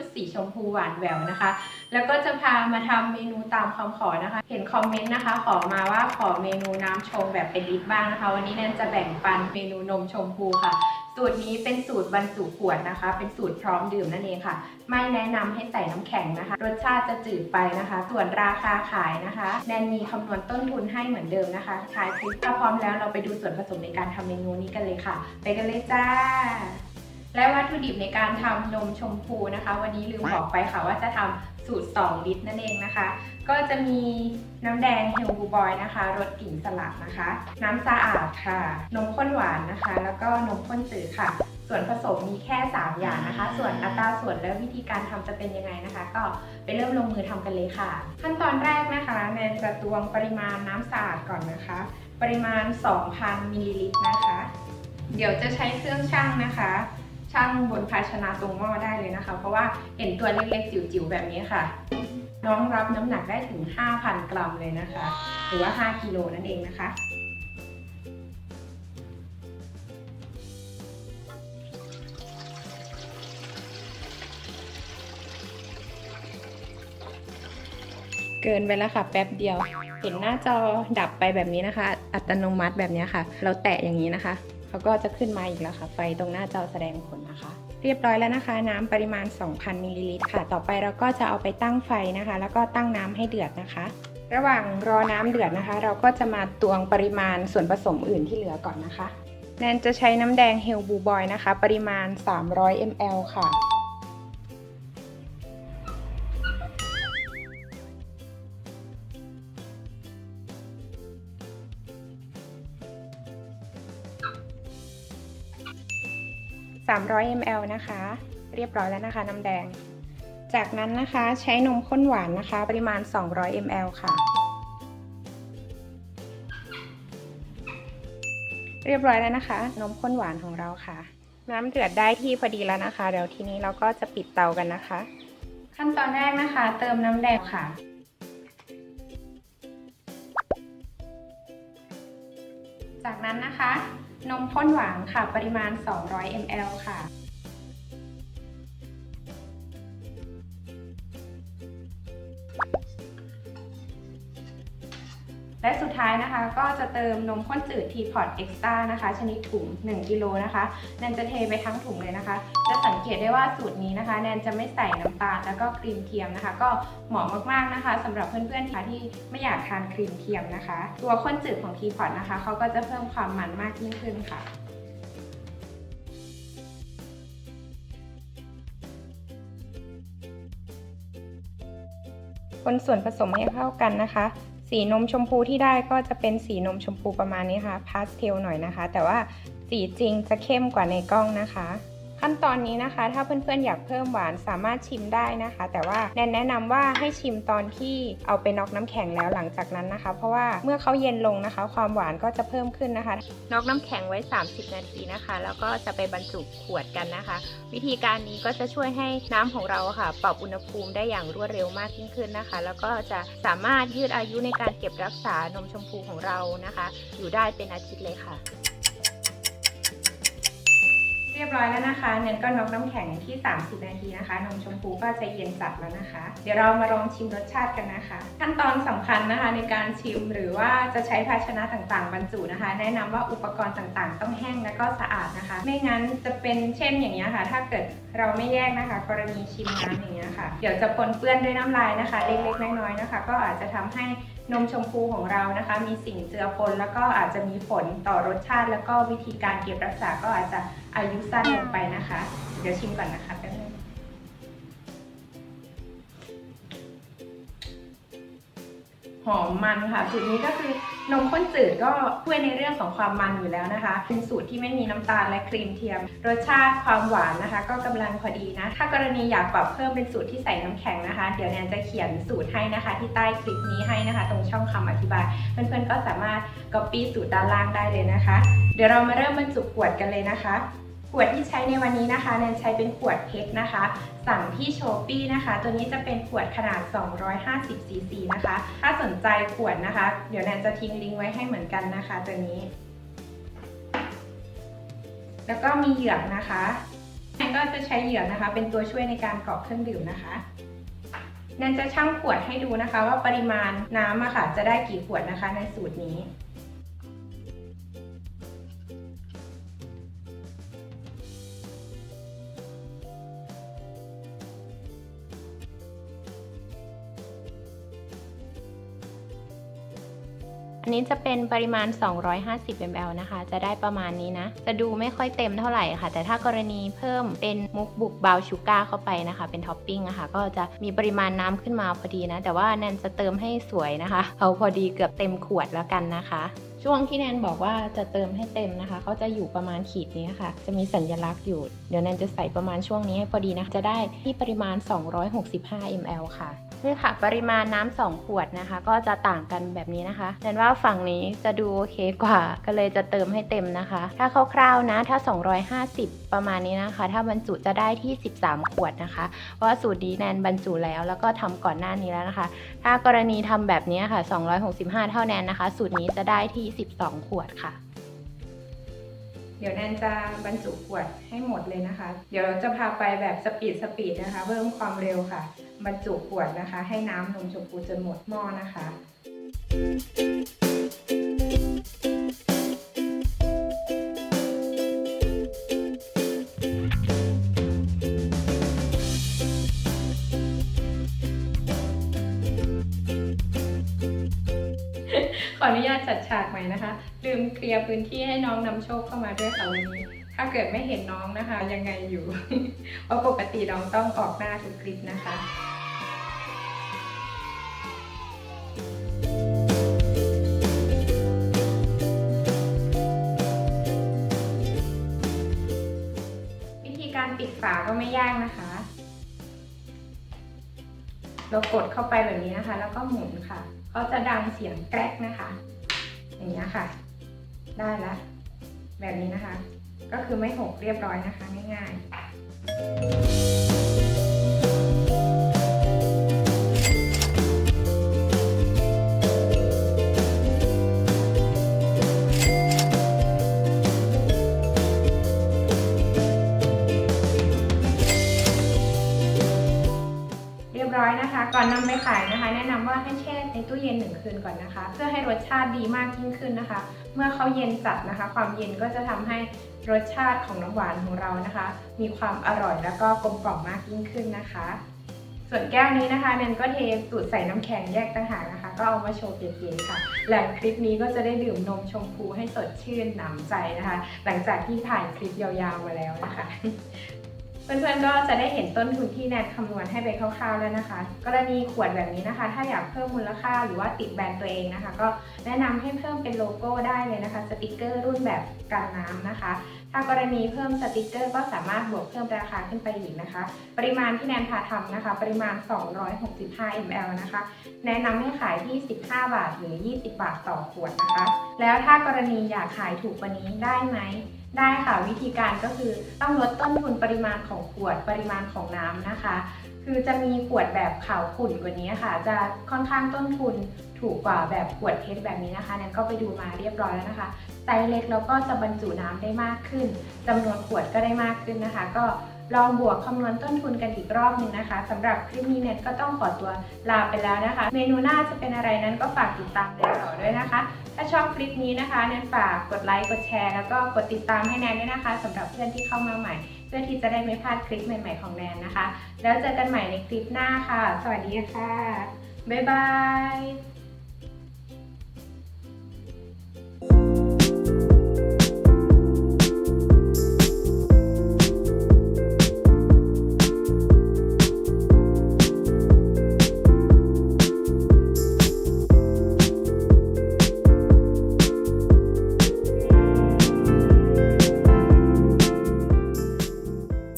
ชุดสีชมพูหวานแหววนะคะ แล้วก็จะพามาทำเมนูตามคำขอนะคะ เห็นคอมเมนต์นะคะ ขอมาว่าขอเมนูน้ำชงแบบเป็นลิตรบ้างนะคะ วันนี้แนนจะแบ่งปันเมนูนมชมพูค่ะสูตรนี้เป็นสูตรบรรจุขวดนะคะ เป็นสูตรพร้อมดื่มนั่นเองค่ะ ไม่แนะนำให้ใส่น้ำแข็งนะคะ รสชาติจะจืดไปนะคะ ส่วนราคาขายนะคะ แนนมีคำนวณต้นทุนให้เหมือนเดิมนะคะท้ายคลิปถ้าพร้อมแล้วเราไปดูส่วนผสมในการทำเมนูนี้กันเลยค่ะ ไปกันเลยจ้า และวัตถุดิบในการทำนมชมพูนะคะ วันนี้ลืมบอกไปค่ะว่าจะทำสูตร 2 ลิตรนั่นเองนะคะ ก็จะมีน้ำแดงเฮลบูบอยนะคะรสกลิ่นสลัดนะคะ น้ำสะอาดค่ะ นมข้นหวานนะคะ แล้วก็นมข้นจืดค่ะ ส่วนผสมมีแค่ 3 อย่างนะคะ ส่วนอัตราส่วนและวิธีการทำจะเป็นยังไงนะคะ ก็ไปเริ่มลงมือทำกันเลยค่ะ ขั้นตอนแรกนะคะแนนจะตวงปริมาณน้ำสะอาดก่อนนะคะ ปริมาณ 2,000มิลลิลิตรนะคะ เดี๋ยวจะใช้เครื่องชั่งนะคะ ชั่งบนภาชนะตรงหม้อได้เลยนะคะ เพราะว่าเห็นตัวเล็กๆจิ๋วๆแบบนี้ค่ะ น้องรับน้ำหนักได้ถึง 5,000 กรัมเลยนะคะ หรือว่า 5 กิโลนั่นเองนะคะเกินไปแล้วค่ะ แป๊บเดียว เห็นหน้าจอดับไปแบบนี้นะคะ อัตโนมัติแบบนี้ค่ะ เราแตะอย่างนี้นะคะ เขาก็จะขึ้นมาอีกแล้วค่ะ ไฟตรงหน้าจอแสดงผลนะคะ เรียบร้อยแล้วนะคะ น้ำปริมาณ 2,000มิลลิลิตรค่ะ ต่อไปเราก็จะเอาไปตั้งไฟนะคะ แล้วก็ตั้งน้ำให้เดือดนะคะ ระหว่างรอน้ำเดือดนะคะ เราก็จะมาตวงปริมาณส่วนผสมอื่นที่เหลือก่อนนะคะแนนจะใช้น้ำแดงเฮลบูบอยนะคะ ปริมาณ 300 ml ค่ะ 300 ml นะคะ เรียบร้อยแล้วนะคะน้ำแดง จากนั้นนะคะใช้นมข้นหวานนะคะ ปริมาณ 200 ml ค่ะ เรียบร้อยแล้วนะคะ นมข้นหวานของเราค่ะ น้ำเดือดได้ที่พอดีแล้วนะคะเดี๋ยวทีนี้เราก็จะปิดเตากันนะคะ ขั้นตอนแรกนะคะ เติมน้ำแดงค่ะจากนั้นนะคะ นมข้นหวานค่ะ ปริมาณ 200 ml ค่ะ และสุดท้ายนะคะก็จะเติมนมข้นจืดทีพอตเอ็กซ์ต้านะคะ ชนิดถุง 1 กิโลนะคะแนนจะเทไปทั้งถุงเลยนะคะ จะสังเกตได้ว่าสูตรนี้นะคะ แนนจะไม่ใส่น้ำตาลแล้วก็ครีมเทียมนะคะ ก็เหมาะมากๆนะคะสำหรับเพื่อนๆค่ะที่ไม่อยากทานครีมเทียมนะคะ ตัวข้นจืดของทีพอตนะคะเขาก็จะเพิ่มความมันมากยิ่งขึ้นค่ะคนส่วนผสมให้เข้ากันนะคะ สีนมชมพูที่ได้ก็จะเป็นสีนมชมพูประมาณนี้ค่ะพาสเทลหน่อยนะคะ แต่ว่าสีจริงจะเข้มกว่าในกล้องนะคะ ขั้นตอนนี้นะคะ ถ้าเพื่อนๆอยากเพิ่มหวานสามารถชิมได้นะคะ แต่ว่าแนนแนะนำว่าให้ชิมตอนที่เอาไปน็อกน้ำแข็งแล้วหลังจากนั้นนะคะ เพราะว่าเมื่อเขาเย็นลงนะคะ ความหวานก็จะเพิ่มขึ้นนะคะน็อกน้ำแข็งไว้ 30 นาทีนะคะ แล้วก็จะไปบรรจุขวดกันนะคะ วิธีการนี้ก็จะช่วยให้น้ำของเราค่ะ ปรับอุณหภูมิได้อย่างรวดเร็วมากยิ่งขึ้นนะคะ แล้วก็จะสามารถยืดอายุในการเก็บรักษานมชมพูของเรานะคะ อยู่ได้เป็นอาทิตย์เลยค่ะ รียบร้อยแล้วนะคะเนนก็นอกน้ำแข็งที่ 30 นาทีนะคะ นมชมพูก็จะเย็นจัดแล้วนะคะ เดี๋ยวเรามาลองชิมรสชาติกันนะคะ ขั้นตอนสำคัญนะคะในการชิมหรือว่าจะใช้ภาชนะต่างๆ บรรจุนะคะ แนะนำว่าอุปกรณ์ต่างๆ ต้องแห้งและก็สะอาดนะคะ ไม่งั้นจะเป็นเช่นอย่างนี้ค่ะ ถ้าเกิดเราไม่แยกนะคะ กรณีชิมน้ำอย่างเงี้ค่ะ เดี๋ยวจะปนเปื้อนด้วยน้ำลายนะคะ เล็กๆน้อยๆนะคะ ก็อาจจะทำให้นมชมพูของเรานะคะ มีสิ่งเจือปนแล้วก็อาจจะมีผลต่อรสชาติ แล้วก็วิธีการเก็บรักษาก็อาจจะ อายุสั้นลงไปนะคะ เดี๋ยวชิมก่อนนะคะแป๊บนึงหอมมันค่ะสูตรนี้ก็คือ นมข้นจืดก็ช่วยในเรื่องของความมันอยู่แล้วนะคะ เป็นสูตรที่ไม่มีน้ำตาลและครีมเทียม รสชาติความหวานนะคะ ก็กำลังพอดีนะ ถ้ากรณีอยากปรับเพิ่มเป็นสูตรที่ใส่น้ำแข็งนะคะ เดี๋ยวแนนจะเขียนสูตรให้นะคะ ที่ใต้คลิปนี้ให้นะคะ ตรงช่องคำอธิบาย เพื่อนๆก็สามารถ copy สูตรด้านล่างได้เลยนะคะ เดี๋ยวเรามาเริ่มบรรจุขวดกันเลยนะคะ ขวดที่ใช้ในวันนี้นะคะแนนใช้เป็นขวดเพชรนะคะ สั่งที่โชปี้นะคะ ตัวนี้จะเป็นขวดขนาด 250 ซีซีนะคะ ถ้าสนใจขวดนะคะ เดี๋ยวแนนจะทิ้งลิงก์ไว้ให้เหมือนกันนะคะ ตัวนี้ แล้วก็มีเหยือกนะคะแนนก็จะใช้เหยือกนะคะ เป็นตัวช่วยในการกรอกเครื่องดื่มนะคะแนนจะชั่งขวดให้ดูนะคะ ว่าปริมาณน้ำอะค่ะจะได้กี่ขวดนะคะในสูตรนี้ อันนี้จะเป็นปริมาณ 250 ml นะคะ จะได้ประมาณนี้นะ จะดูไม่ค่อยเต็มเท่าไหร่ค่ะ แต่ถ้ากรณีเพิ่มเป็นมุกบุกบาวชูการ์เข้าไปนะคะ เป็นท็อปปิ้งอะคะก็จะมีปริมาณน้ำขึ้นมาพอดีนะ แต่ว่าแนนจะเติมให้สวยนะคะ เอาพอดีเกือบเต็มขวดแล้วกันนะคะ ช่วงที่แนนบอกว่าจะเติมให้เต็มนะคะเขาจะอยู่ประมาณขีดนี้ค่ะ จะมีสัญลักษณ์อยู่ เดี๋ยวแนนจะใส่ประมาณช่วงนี้ให้พอดีนะ จะได้ที่ปริมาณ 265 ml ค่ะ นี่ค่ะปริมาณน้ำสองขวดนะคะ ก็จะต่างกันแบบนี้นะคะแนนว่าฝั่งนี้จะดูโอเคกว่า ก็เลยจะเติมให้เต็มนะคะ ถ้าคร่าวๆนะถ้า 250 ประมาณนี้นะคะ ถ้าบรรจุจะได้ที่ 13 ขวดนะคะเพราะว่าสูตรนี้แนนบรรจุแล้ว แล้วก็ทำก่อนหน้านี้แล้วนะคะ ถ้ากรณีทำแบบนี้ค่ะ 265 เท่าแนนนะคะ สูตรนี้จะได้ที่ 12 ขวดค่ะ เดี๋ยวแนนจะบรรจุขวดให้หมดเลยนะคะ เดี๋ยวเราจะพาไปแบบสปีดสปีดนะคะ เพิ่มความเร็วค่ะ บรรจุขวดนะคะ ให้น้ำนมชมพูจนหมดหม้อนะคะขออนุญาตจัดฉากใหม่นะคะ เคลียร์พื้นที่ให้น้องนำโชคเข้ามาด้วยค่ะวันนี้ ถ้าเกิดไม่เห็นน้องนะคะ ยังไงอยู่ เพราะปกติน้องต้องออกหน้าทุกคลิปนะคะวิธีการปิดฝาก็ไม่ยากนะคะ เรากดเข้าไปแบบนี้นะคะ แล้วก็หมุนค่ะ เขาจะดังเสียงแกรกนะคะ อย่างนี้ค่ะ ได้แล้วแบบนี้นะคะ ก็คือไม่หกเรียบร้อยนะคะง่ายๆเรียบร้อยนะคะก่อนนำไปขายนะคะ แนะนำว่าให้แช่ในตู้เย็นหนึ่งคืนก่อนนะคะ เพื่อให้รสชาติดีมากยิ่งขึ้นนะคะ เมื่อเขาเย็นจัดนะคะ ความเย็นก็จะทำให้รสชาติของน้ำหวานของเรานะคะ มีความอร่อยแล้วก็กลมกล่อมมากยิ่งขึ้นนะคะ ส่วนแก้วนี้นะคะแนนก็เทสูตรใส่น้ำแข็งแยกต่างหากนะคะ ก็เอามาโชว์เก๋ๆค่ะ หลังคลิปนี้ก็จะได้ดื่มนมชมพูให้สดชื่นหนำใจนะคะ หลังจากที่ถ่ายคลิปยาวๆมาแล้วนะคะ เพื่อนๆก็จะได้เห็นต้นทุนที่แนนคำนวณให้ไปคร่าวๆแล้วนะคะ กรณีขวดแบบนี้นะคะ ถ้าอยากเพิ่มมูลค่าหรือว่าติดแบรนด์ตัวเองนะคะ ก็แนะนำให้เพิ่มเป็นโลโก้ได้เลยนะคะ สติกเกอร์รุ่นแบบกันน้ำนะคะ ถ้ากรณีเพิ่มสติกเกอร์ก็สามารถบวกเพิ่มราคาขึ้นไปอีกนะคะ ปริมาณที่แนนพาทำนะคะ ปริมาณ 265 ml นะคะ แนะนำให้ขายที่ 15 บาทหรือ 20 บาทต่อขวดนะคะ แล้วถ้ากรณีอยากขายถูกกว่านี้ได้ไหม ได้ค่ะวิธีการก็คือต้องลดต้นทุนปริมาณของขวดปริมาณของน้ำนะคะ คือจะมีขวดแบบขาวขุ่นกว่านี้ค่ะ จะค่อนข้างต้นทุนถูกกว่าแบบขวดเพชรแบบนี้นะคะเนนก็ไปดูมาเรียบร้อยแล้วนะคะไซส์เล็กแล้วก็จะบรรจุน้ำได้มากขึ้นจำนวนขวดก็ได้มากขึ้นนะคะ ก็ ลองบวกคำนวณต้นทุนกันอีกรอบหนึ่งนะคะสำหรับคลิปนี้เน็ตก็ต้องขอตัวลาไปแล้วนะคะ เมนูหน้าจะเป็นอะไรนั้นก็ฝากติดตามในต่อด้วยนะคะ ถ้าชอบคลิปนี้นะคะแนนฝากกดไลค์กดแชร์แล้วก็กดติดตามให้แนนด้วยนะคะสำหรับเพื่อนที่เข้ามาใหม่ เพื่อที่จะได้ไม่พลาดคลิปใหม่ๆของแนนนะคะ แล้วเจอกันใหม่ในคลิปหน้าค่ะ สวัสดีค่ะบ๊ายบาย